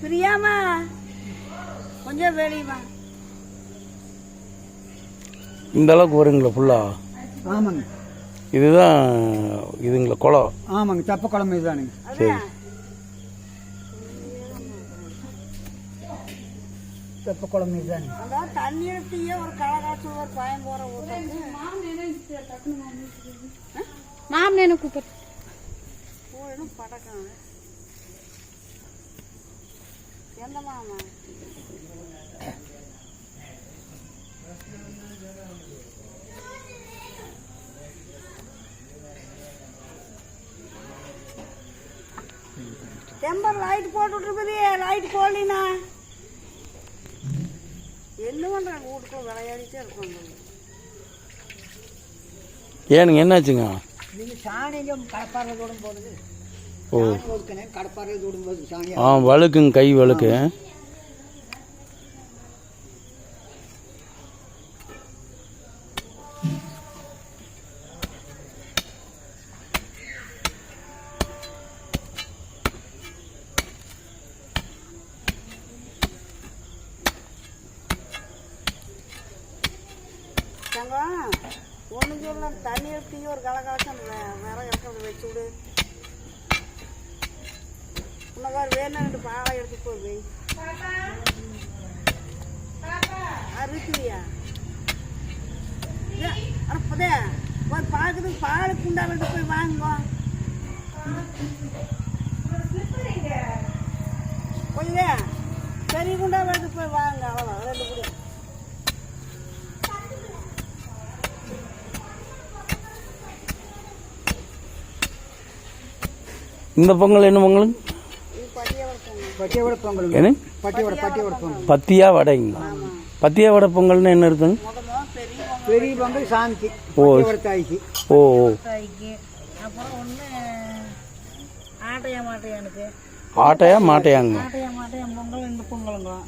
பிரியாமா கொஞ்சம் வெளியுமா இந்த அளவுக்கு வருங்களா ஃபுல்லாக ஆமாங்க. இதுதான் இதுங்களா குளம். ஆமாங்க தப்ப குழம்பு இதுதானுங்க சரி. வெப்பக்குளம் இதுதான் அதான் தண்ணி ஒரு கலகாசு ஒரு பயம் போற மாம் நேனு கூப்பிடு போயிடும் படக்கம் எந்த மாமா டெம்பர் லைட் போட்டுட்ருக்குது லைட் போடலினா என்ன பண்றாங்க வீட்டுக்குள்ள விளையாடிட்டே இருக்கும் ஏனுங்க என்னாச்சுங்க? நீங்க சாணிங்க கடப்பாறையோட போடுது ஓ. கடப்பாறை போடும்போது சாணி ஆ வழுக்குங்க கை வழுக்கு. தங்கம் ஒன்று சொல்ல தண்ணி எடுத்து ஒரு கலகலக்கம் விறகு இருக்கிறத வச்சு விடு. உனக்கு வேணும் ரெண்டு பாலை எடுத்து போய் வை அறுக்கிறியா அனுப்பதே ஒரு பாக்குறதுக்கு பால் குண்டால எடுத்து போய் வாங்குவோம் கொஞ்சம் பெரிய குண்டால போய் வாங்க அவ்வளோ ரெண்டு குடி. இந்த பொங்கல் என்ன பொங்கல் பொங்கல் பத்தியா வடைங்க பத்தியா வடை பொங்கல்னு என்ன இருக்குங்க பெரிய பொங்கல் சாமிக்கு ஓ. ஓ ஓ. ஆட்டையா மாட்டையாங்க?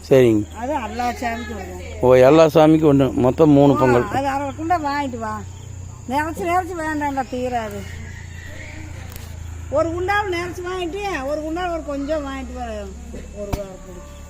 சரிங்க. ஓ எல்லா சாமிக்கும் ஒன்று மொத்தம் மூணு பொங்கல். வாங்கிட்டு வா. நிறச்சி நிறச்சி வேண்டாம்டா தீராது. और गुंडा वो नेहरस वाइट ही है और गुंडा और कंजर वाइट वाला और वाला कुछ